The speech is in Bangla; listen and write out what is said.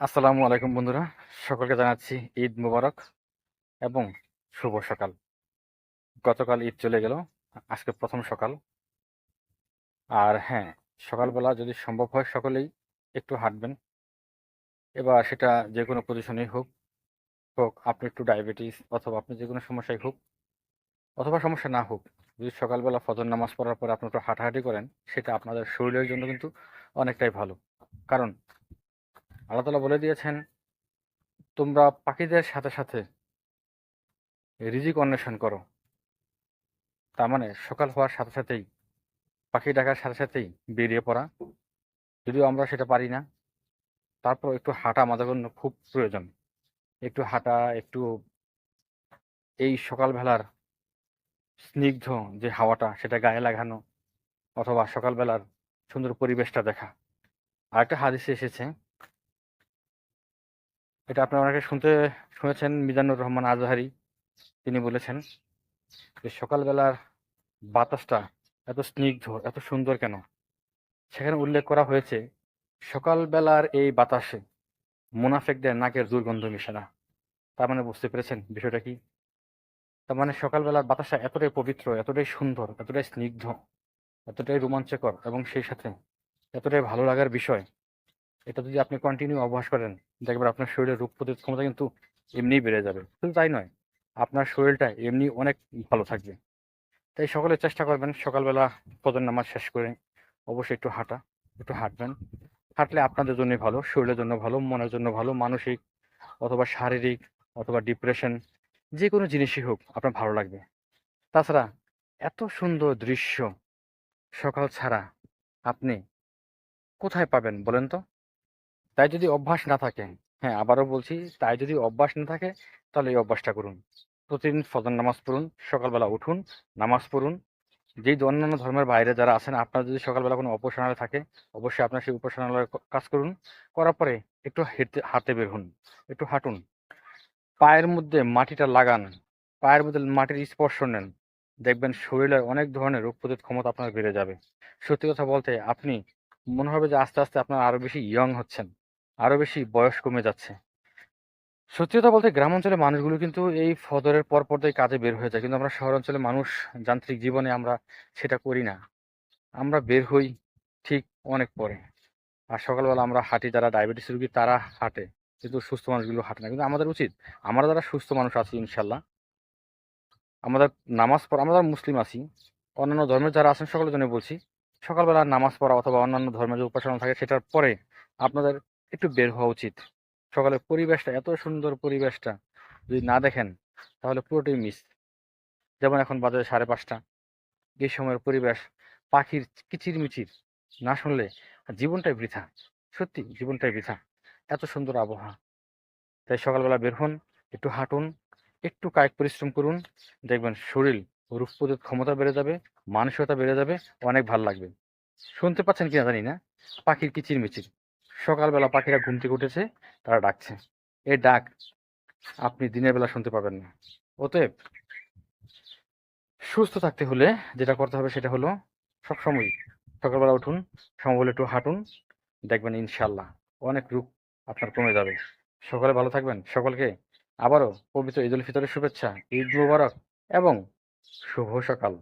আসসালামু আলাইকুম বন্ধুরা। সকলকে জানাচ্ছি ঈদ মুবারক এবং শুভ সকাল। গতকাল ঈদ চলে গেল, আজকে প্রথম সকাল। আর হ্যাঁ সকালবেলা যদি সম্ভব হয় সকলেই একটু হাঁটবেন। এবার সেটা যে কোনো পজিশনেই হোক হোক আপনি একটু ডায়াবেটিস অথবা আপনি যে কোনো সমস্যায় হোক অথবা সমস্যা না হোক, যদি সকালবেলা ফজর নামাজ পড়ার পরে আপনি একটু হাঁটাহাঁটি করেন, সেটা আপনাদের শরীরের জন্য কিন্তু অনেকটাই ভালো। কারণ আল্লাহ তালা বলে দিয়েছেন, তোমরা পাখিদের সাথে সাথে রিজিক অন্বেষণ করো। তার মানে সকাল হওয়ার সাথে সাথেই, পাখি ডাকার সাথে সাথেই বেরিয়ে পড়া। যদিও আমরা সেটা পারি না তারপর একটু হাঁটা আমাদের জন্য খুব প্রয়োজন। একটু হাঁটা, একটু এই সকালবেলার স্নিগ্ধ যে হাওয়াটা, সেটা গায়ে লাগানো অথবা সকালবেলার সুন্দর পরিবেশটা দেখা। আরেকটা হাদিসে এসেছে এটা আপনারা অনেকে শুনতে, শুনেছেন মিজানুর রহমান আজহারি। তিনি বলেছেন যে সকালবেলার বাতাসটা এত স্নিগ্ধ, এত সুন্দর কেন? সেখানে উল্লেখ করা হয়েছে, সকালবেলার এই বাতাসে মুনাফেকদের নাকের দুর্গন্ধ মিশে না। তার মানে বুঝতে পেরেছেন বিষয়টা কি? তার মানে সকালবেলার বাতাসটা এতটাই পবিত্র, এতটাই সুন্দর, এতটাই স্নিগ্ধ, এতটাই রোমাঞ্চকর এবং সেই সাথে এতটাই ভালো লাগার বিষয় এটা যদি আপনি কন্টিনিউ অভ্যাস করেন, দেখবেন আপনার শরীরের রোগ প্রতিরোধ ক্ষমতা কিন্তু এমনিই বেড়ে যাবে। শুধু তাই নয়, আপনার শরীরটা এমনি অনেক ভালো থাকবে। তাই সকলে চেষ্টা করবেন সকালবেলা ফজর নামাজ শেষ করে অবশ্যই একটু হাঁটা, একটু হাঁটবেন। হাঁটলে আপনাদের জন্য ভালো, শরীরের জন্য ভালো, মনের জন্য ভালো, মানসিক অথবা শারীরিক অথবা ডিপ্রেশন যে কোনো জিনিসই হোক আপনার ভালো লাগবে। তাছাড়া এত সুন্দর দৃশ্য সকাল ছাড়া আপনি কোথায় পাবেন বলেন তো? তাই যদি অভ্যাস না থাকে হ্যাঁ আবারও বলছি, তাই যদি অভ্যাস না থাকে, তাহলে এই অভ্যাসটা করুন। প্রতিদিন ফজর নামাজ পড়ুন, সকালবেলা উঠুন, নামাজ পড়ুন। যেই অন্যান্য ধর্মের বাইরে যারা আছেন, আপনার যদি সকালবেলা কোনো উপাসনালয় থাকে, অবশ্যই আপনার সেই উপাসনালয়ে কাজ করুন। করার পরে একটু হেঁটে, হাঁটতে বের হন, একটু হাঁটুন। পায়ের মধ্যে মাটিটা লাগান, পায়ের মধ্যে মাটির স্পর্শ নেন। দেখবেন শরীরের অনেক ধরনের রোগ প্রতিরোধ ক্ষমতা আপনার বেড়ে যাবে। সত্যি কথা বলতে, আপনি মনে হবে যে আস্তে আস্তে আপনার আরও বেশি ইয়ং হচ্ছেন। আরও বেশি বয়স কমে যাচ্ছে। সত্যি কথা বলতে গ্রাম অঞ্চলের মানুষগুলো কিন্তু এই ফদরের পর পরই কাজে বের হয়ে যায়। কিন্তু আমরা শহর মানুষ যান্ত্রিক জীবনে আমরা সেটা করি না। আমরা বের হই ঠিক অনেক পরে। আর সকালবেলা আমরা হাঁটি, যারা ডায়াবেটিস রোগী তারা হাঁটে। কিন্তু সুস্থ মানুষগুলো হাঁটে না। কিন্তু আমাদের উচিত। আমরা যারা সুস্থ মানুষ আছি ইনশাল্লাহ, আমাদের নামাজ পড়া, আমরা মুসলিম আছি, অন্যান্য ধর্মের যারা আছেন সকলের জন্য বলছি, সকালবেলা নামাজ পড়া অথবা অন্যান্য ধর্মের যে উপাসনা থাকে সেটার পরে আপনাদের একটু বের হওয়া উচিত। সকালের পরিবেশটা, এত সুন্দর পরিবেশটা যদি না দেখেন, তাহলে পুরোটাই মিস যেমন এখন বাজারে সাড়ে পাঁচটা। এই সময়ের পরিবেশ, পাখির কিচিরমিচির না শুনলে জীবনটাই বৃথা। সত্যি, জীবনটাই বৃথা। এত সুন্দর আবহাওয়া। তাই সকালবেলা বের হন, একটু হাঁটুন, একটু কায়িক পরিশ্রম করুন। দেখবেন শরীর প্রতিরোধ ক্ষমতা বেড়ে যাবে, মানসিকতা বেড়ে যাবে, অনেক ভালো লাগবে। শুনতে পাচ্ছেন কিনা জানি না? পাখির কিচিরমিচির। সকালবেলা পাখিরা ঘুম থেকে উঠেছে, তারা ডাকছে। এই ডাক, আপনি দিনের বেলা শুনতে পাবেন না। অতএব সুস্থ থাকতে হলে যেটা করতে হবে সেটা হলো সবসময় সকালবেলা উঠুন, সময় একটু হাঁটুন, দেখবেন ইনশাল্লাহ অনেক রূপ আপনার কমে যাবে। সকালে ভালো থাকবেন, সকলকে আবারও পবিত্র ঈদ উল ফিতরের শুভেচ্ছা, ঈদ মুবারক এবং শুভ সকাল।